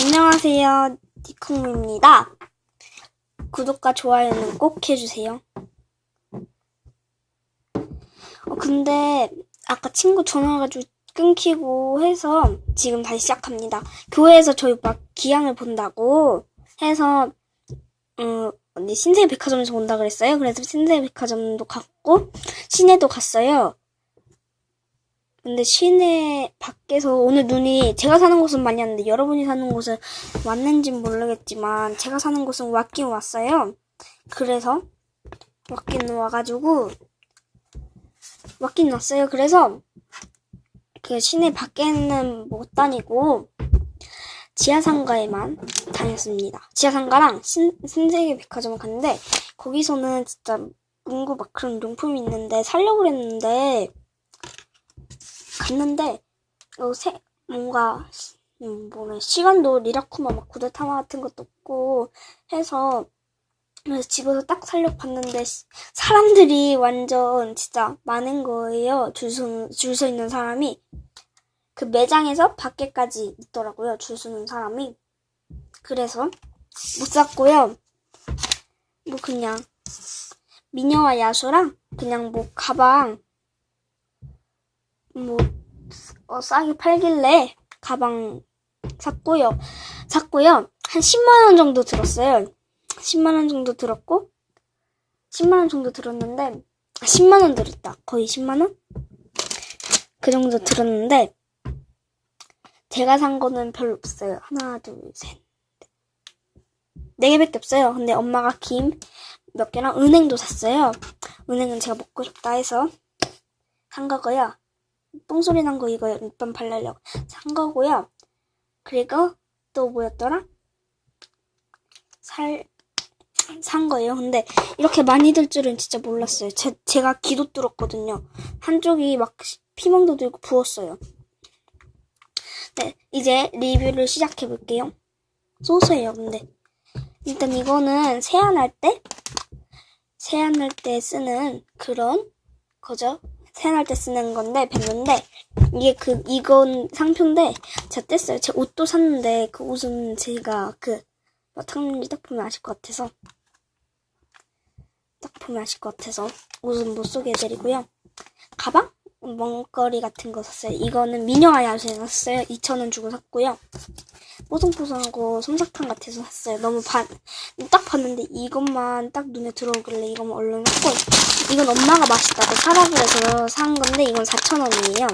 안녕하세요. 니콩입니다. 구독과 좋아요는 꼭 해주세요. 어, 근데 아까 친구 전화 와가지고 끊기고 해서 지금 다시 시작합니다. 교회에서 저희 막 기양을 본다고 해서 음, 언니 신세계 백화점에서 온다 그랬어요. 그래서 신세계 백화점도 갔고 시내도 갔어요. 근데 시내 밖에서 오늘 눈이 제가 사는 곳은 많이 왔는데 여러분이 사는 곳은 왔는진 모르겠지만 제가 사는 곳은 왔긴 왔어요. 그래서 왔긴 와가지고 왔긴 왔어요. 그래서 그 시내 밖에는 못 다니고 지하상가에만 다녔습니다. 지하상가랑 신, 신세계 백화점 갔는데 거기서는 진짜 문구 막 그런 용품이 있는데 살려고 그랬는데 갔는데 어, 세, 뭔가 음, 뭐래 시간도 리라쿠마 막 구데타마 같은 것도 없고 해서 그래서 집에서 딱 살려 봤는데 시- 사람들이 완전 진짜 많은 거예요. 줄서 서 있는 사람이 그 매장에서 밖에까지 있더라고요. 줄 서는 사람이 그래서 못 샀고요. 뭐 그냥 미녀와 야수랑 그냥 뭐 가방 뭐 어, 싸게 팔길래 가방 샀고요. 샀고요. 한 10만 원 정도 들었어요. 10만 원 정도 들었고 10만 원 정도 들었는데 아, 10만 원 들었다. 거의 10만 원? 그 정도 들었는데 제가 산 거는 별로 없어요. 하나, 둘, 셋. 네 개밖에 없어요. 근데 엄마가 김 몇 개랑 은행도 샀어요. 은행은 제가 먹고 싶다 해서 산 거고요. 똥소리 난 거 이거 립밤 발라려고 산 거고요. 그리고 또 뭐였더라? 살, 산 거예요. 근데 이렇게 많이 들 줄은 진짜 몰랐어요. 제, 제가 기도 뚫었거든요. 한쪽이 막 피멍도 들고 부었어요. 네, 이제 리뷰를 시작해 볼게요. 소스예요, 근데. 일단 이거는 세안할 때, 세안할 때 쓰는 그런 거죠. 세안할 때 쓰는 건데 뱉는데 이게 그 이건 상표인데 제가 뗐어요. 제 옷도 샀는데 그 옷은 제가 그 어떻게 딱 보면 아실 것 같아서 딱 보면 아실 것 같아서 옷은 못 소개해드리고요. 가방? 먹거리 같은 거 샀어요. 이거는 미녀와 야수에서 샀어요. 2,000원 주고 샀고요. 뽀송뽀송하고 솜사탕 같아서 샀어요. 너무 반, 딱 봤는데 이것만 딱 눈에 들어오길래 이거만 얼른 샀고, 이건 엄마가 맛있다고 사라 그래서 산 건데, 이건 4,000원이에요.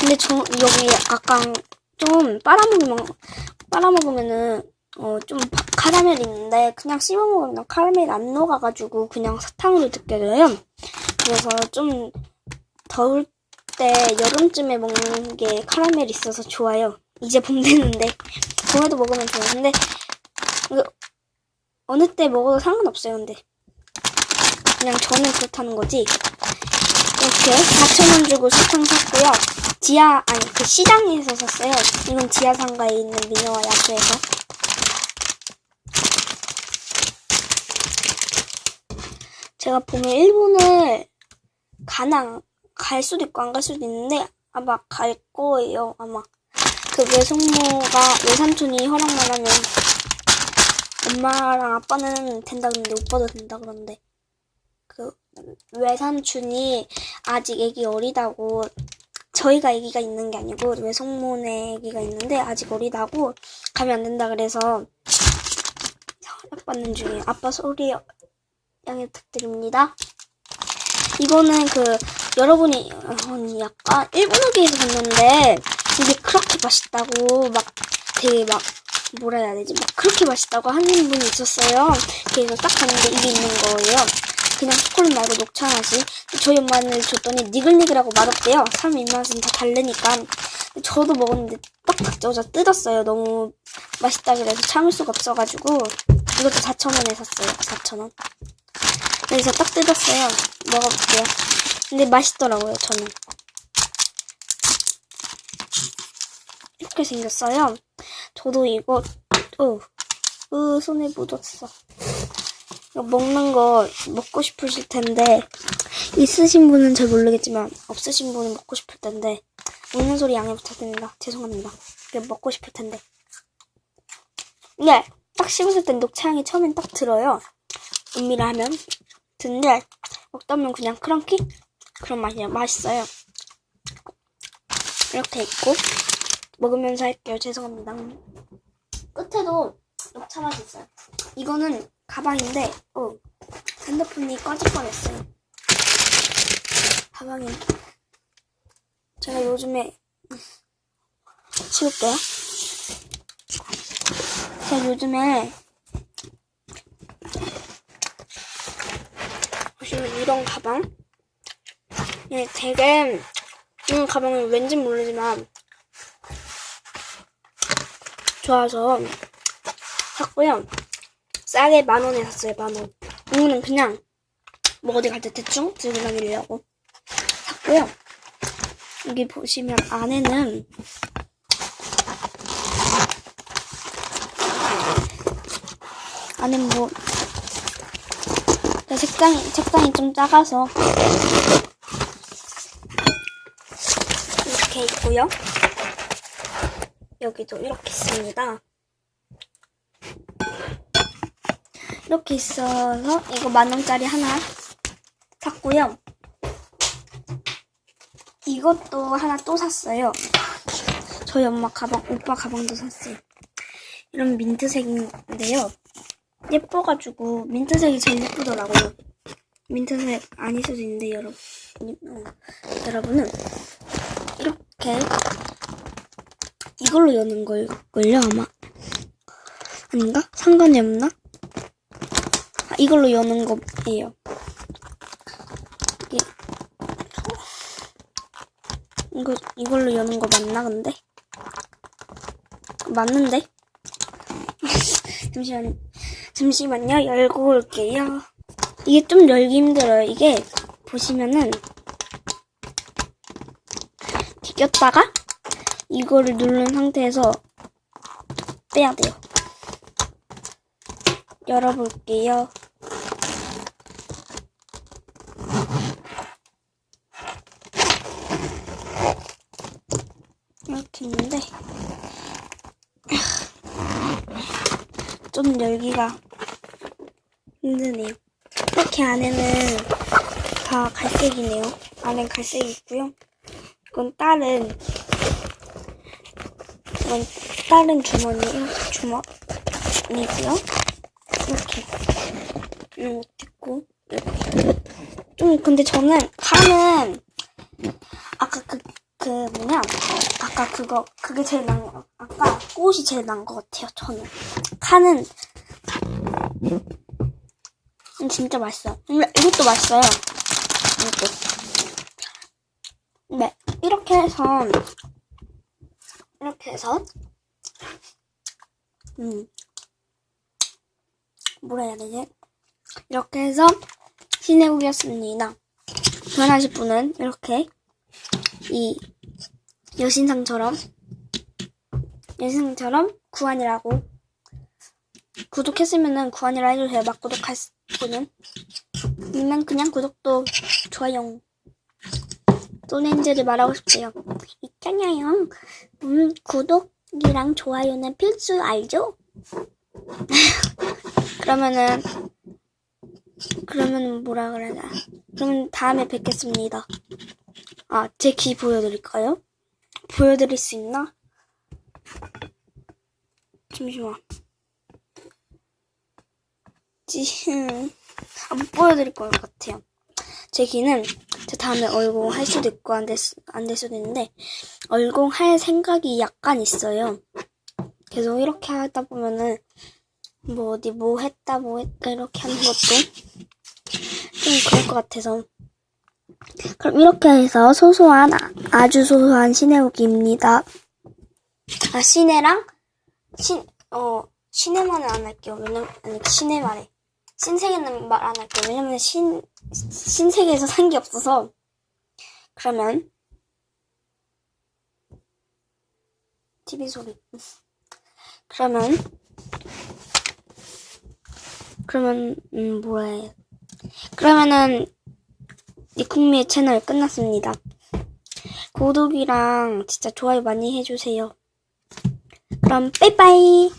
근데 저, 여기 약간 좀 빨아먹으면, 빨아먹으면은, 어, 좀 바- 카라멜 있는데, 그냥 씹어먹으면 카라멜 안 녹아가지고 그냥 사탕으로 느껴져요. 그래서 좀 더울 때 여름쯤에 먹는 게 카라멜 있어서 좋아요. 이제 봄 되는데 봄에도 먹으면 좋아요. 근데 어느 때 먹어도 상관없어요. 근데 그냥 저는 그렇다는 거지. 이렇게 4,000원 주고 사탕 샀고요. 지하 아니 그 시장에서 샀어요. 이건 지하 상가에 있는 미녀와 야수에서. 제가 보면 일본을 가나 갈 수도 있고 안 갈 수도 있는데 아마 갈 거예요. 아마 그 외숙모가 외삼촌이 허락만 하면 엄마랑 아빠는 된다 그러는데 오빠도 된다 그러는데 그 외삼촌이 아직 애기 어리다고 저희가 애기가 있는 게 아니고 외숙모네 애기가 있는데 아직 어리다고 가면 안 된다 그래서 허락받는 중에 아빠 소리 양해 부탁드립니다. 이거는 그 여러분이 어, 약간 일본어계에서 봤는데 이게 그렇게 맛있다고 막 되게 막 뭐라 해야 되지 막 그렇게 맛있다고 하는 분이 있었어요. 그래서 딱 봤는데 이게 있는 거예요. 그냥 초콜릿 말고 녹차 맛이 저희 엄마는 줬더니 니글니글하고 맛없대요. 사람 입맛은 다 다르니까 저도 먹었는데 딱 닥쳐서 뜯었어요. 너무 맛있다 그래서 참을 수가 없어가지고 이것도 4,000원에 샀어요. 4,000원. 그래서 딱 뜯었어요. 먹어볼게요. 근데 맛있더라고요, 저는. 이렇게 생겼어요. 저도 이거, 어, 으, 손에 묻었어. 이거 먹는 거 먹고 싶으실 텐데, 있으신 분은 잘 모르겠지만, 없으신 분은 먹고 싶을 텐데, 먹는 소리 양해 부탁드립니다. 죄송합니다. 먹고 싶을 텐데. 네, 딱 씹었을 땐 녹차향이 처음엔 딱 들어요. 음미를 하면. 근데 먹다 보면 그냥 크런키? 그런 맛이에요. 맛있어요. 이렇게 있고 먹으면서 할게요. 죄송합니다. 끝에도 녹차 맛이 있어요. 이거는 가방인데 어, 핸드폰이 꺼질 뻔했어요. 가방에 제가 요즘에 치울게요. 제가 요즘에 보시면 이런 가방 예, 되게 이 가방은 왠지 모르지만 좋아서 샀고요. 싸게 만 원에 샀어요, 만 원. 이거는 그냥 뭐 어디 갈 때 대충 들고 다니려고 샀고요. 여기 보시면 안에는 안에 뭐 책상이 책상이 좀 작아서 이렇게 있고요. 여기도 이렇게 있습니다. 이렇게 있어서 이거 만 원짜리 하나 샀고요. 이것도 하나 또 샀어요. 저희 엄마 가방, 오빠 가방도 샀어요. 이런 민트색인데요. 예뻐가지고 민트색이 제일 예쁘더라고요. 민트색 아닐 수도 있는데 여러분, 어, 여러분은 이렇게 이걸로 여는 걸걸요 아마 아닌가? 상관이 없나? 아, 이걸로 여는 거예요. 이게 이거 이걸로 여는 거 맞나 근데? 맞는데? 잠시만 잠시만요 열고 올게요. 이게 좀 열기 힘들어요. 이게 보시면은 튀겼다가 이거를 누른 상태에서 빼야 돼요. 열어볼게요. 이렇게 있는데 좀 열기가 힘드네요. 이렇게 안에는 다 갈색이네요. 안에 갈색이 있고요. 이건 다른 이건 다른 주머니 이렇게 주머니고요. 이렇게 이렇게 있고 이렇게. 좀 근데 저는 칸은 아까 그 그 뭐냐? 아까 그거 그게 제일 난 거, 아까 꽃이 제일 난 것 같아요 저는. 음, 진짜 맛있어요. 음, 이것도 맛있어요. 이것도. 네 이렇게 해서 이렇게 해서 음 뭐라 해야 되지 이렇게 해서 시내국이었습니다 변하실 분은 이렇게 이 여신상처럼 여신상처럼 구한이라고 구독했으면은 구한이라 해주세요. 막 구독할 분은 아니면 그냥 구독도 좋아요. 소렌즈를 말하고 싶대요. 있잖아요. 음 구독이랑 좋아요는 필수 알죠? 그러면은 그러면은 뭐라 그러냐? 그러면 다음에 뵙겠습니다. 아, 제 귀 보여드릴까요? 보여드릴 수 있나? 잠시만. 지금 아, 못 보여드릴 것 같아요. 제 귀는 제 다음에 얼공 할 수도 있고 안 될 안 될 수도 있는데 얼공 할 생각이 약간 있어요. 계속 이렇게 하다 보면은 뭐 어디 뭐 했다 뭐 했다 이렇게 하는 것도 좀 그럴 것 같아서 그럼 이렇게 해서 소소한 아- 아주 소소한 시내오기입니다. 아 시내랑 신어 시내만은 안 할게요. 왜냐면 아니 시내만에 신세계는 말 안 할게요. 왜냐면 신 신세계에서 산 게 없어서 그러면 TV 소리 그러면 그러면 음해 그러면은 니쿵미의 채널 끝났습니다. 구독이랑 진짜 좋아요 많이 해주세요. 그럼 빠이빠이.